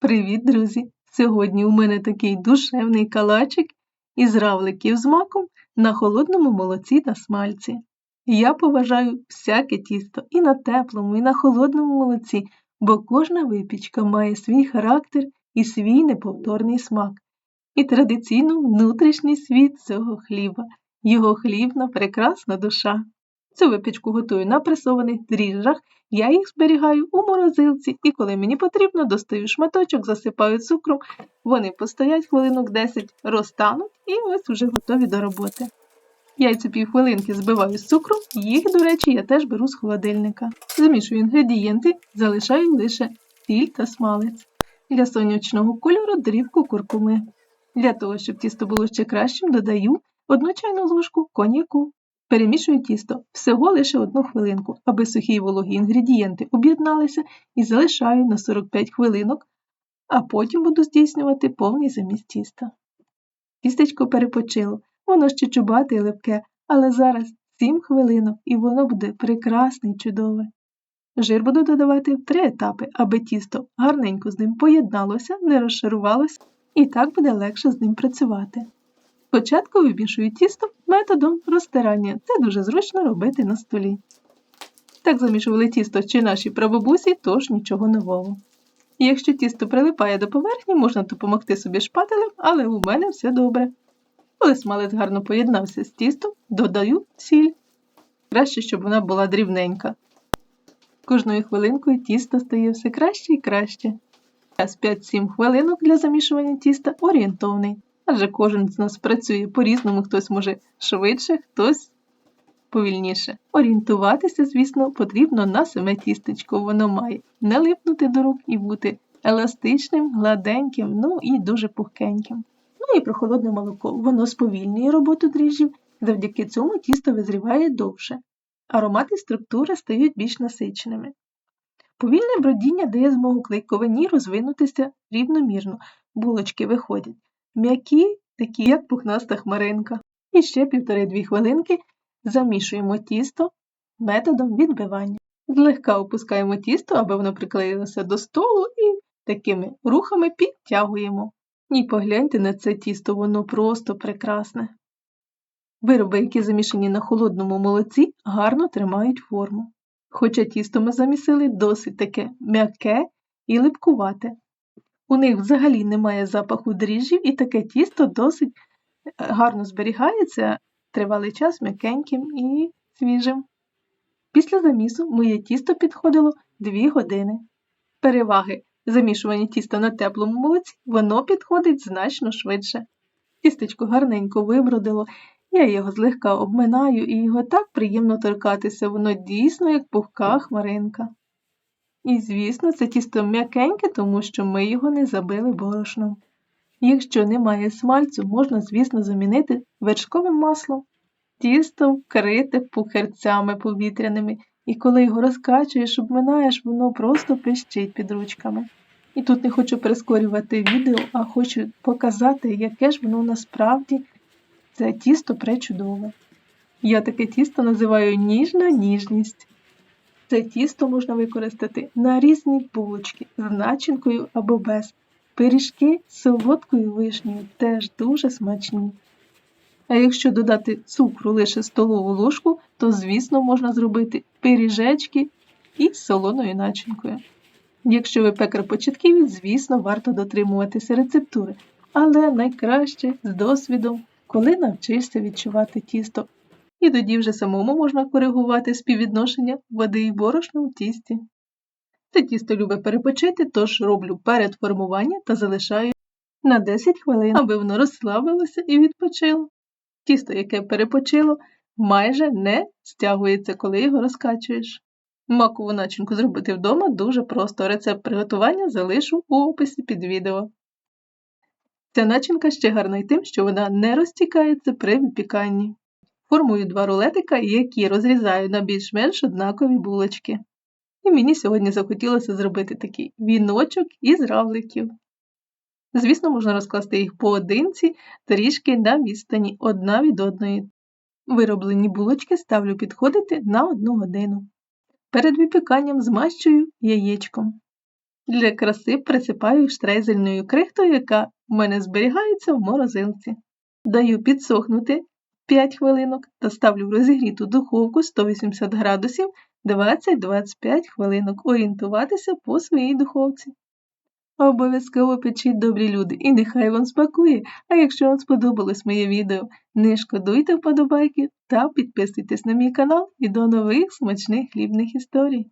Привіт, друзі! Сьогодні у мене такий душевний калачик із равликів з маком на холодному молоці та смальці. Я поважаю всяке тісто і на теплому, і на холодному молоці, бо кожна випічка має свій характер і свій неповторний смак. І традиційно внутрішній світ цього хліба, його хлібна прекрасна душа. Цю випічку готую на пресованих дріжджах, я їх зберігаю у морозилці і коли мені потрібно, достаю шматочок, засипаю цукром, вони постоять хвилинок 10, розтануть і ось вже готові до роботи. Яйця півхвилинки збиваю з цукром, їх, до речі, я теж беру з холодильника. Замішую інгредієнти, залишаю лише сіль та смалець. Для сонячного кольору дрібку куркуми. Для того, щоб тісто було ще кращим, додаю одну чайну ложку коньяку. Перемішую тісто всього лише одну хвилинку, аби сухі й вологі інгредієнти об'єдналися і залишаю на 45 хвилинок, а потім буду здійснювати повний заміс тіста. Тістечко перепочило, воно ще чубате і липке, але зараз 7 хвилинок і воно буде прекрасне і чудове. Жир буду додавати в три етапи, аби тісто гарненько з ним поєдналося, не розшарувалося, і так буде легше з ним працювати. Спочатку вимішую тісто методом розтирання. Це дуже зручно робити на столі. Так замішували тісто чи наші прабабусі, тож нічого нового. Якщо тісто прилипає до поверхні, можна допомогти собі шпателем, але у мене все добре. Коли смалець гарно поєднався з тістом, додаю сіль. Краще, щоб вона була дрібненька. Кожною хвилинкою тісто стає все краще і краще. Час 5-7 хвилинок для замішування тіста орієнтовний адже кожен з нас працює по-різному, хтось може швидше, хтось повільніше. Орієнтуватися, звісно, потрібно на саме тістечко. Воно має не липнути до рук і бути еластичним, гладеньким, ну і дуже пухкеньким. Ну і про холодне молоко. Воно сповільнює роботу дріжджів, завдяки цьому тісто визріває довше. Аромати структури стають більш насиченими. Повільне бродіння дає змогу клейковині розвинутися рівномірно, булочки виходять м'які, такі як пухнаста хмаринка. І ще півтори-дві хвилинки замішуємо тісто методом відбивання. Злегка опускаємо тісто, аби воно приклеїлося до столу, і такими рухами підтягуємо. І погляньте на це тісто, воно просто прекрасне. Вироби, які замішані на холодному молоці, гарно тримають форму. Хоча тісто ми замісили досить таке м'яке і липкувате. У них взагалі немає запаху дріжджів і таке тісто досить е, гарно зберігається тривалий час м'якеньким і свіжим. Після замісу моє тісто підходило 2 години. Переваги замішування тіста на теплому молоці, воно підходить значно швидше. Тістечко гарненько вибродило, я його злегка обминаю і його так приємно торкатися, воно дійсно як пухка хмаринка. І, звісно, це тісто м'якеньке, тому що ми його не забили борошном. Якщо немає смальцю, можна, звісно, замінити вершковим маслом. Тісто вкрите пухерцями повітряними, і коли його розкачуєш, обминаєш, воно просто пищить під ручками. І тут не хочу прискорювати відео, а хочу показати, яке ж воно насправді це тісто пречудове. Я таке тісто називаю ніжна ніжність. Це тісто можна використати на різні булочки з начинкою або без. Пиріжки з солодкою вишнею теж дуже смачні. А якщо додати цукру лише столову ложку, то, звісно, можна зробити пиріжечки із солоною начинкою. Якщо ви пекар початківець, звісно, варто дотримуватися рецептури, але найкраще з досвідом, коли навчишся відчувати тісто і тоді вже самому можна коригувати співвідношення води і борошна у тісті. Це тісто любить перепочити, тож роблю перед формуванням та залишаю на 10 хвилин, аби воно розслабилося і відпочило. Тісто, яке перепочило, майже не стягується, коли його розкачуєш. Макову начинку зробити вдома дуже просто. Рецепт приготування залишу у описі під відео. Ця начинка ще гарна й тим, що вона не розтікається при випіканні. Формую два рулетика, які розрізаю на більш-менш однакові булочки. І мені сьогодні захотілося зробити такий віночок із равликів. Звісно, можна розкласти їх поодинці трішки на відстані одна від одної. Вироблені булочки ставлю підходити на одну годину. Перед випіканням змащую яєчком. Для краси присипаю штрезельною крихтою, яка в мене зберігається в морозилці. Даю підсохнути 5 хвилинок та ставлю в розігріту духовку 180 градусів 20-25 хвилинок орієнтуватися по своїй духовці. Обов'язково печіть добрі люди, і нехай вам смакує. А якщо вам сподобалось моє відео, не шкодуйте вподобайки та підписуйтесь на мій канал і до нових смачних хлібних історій.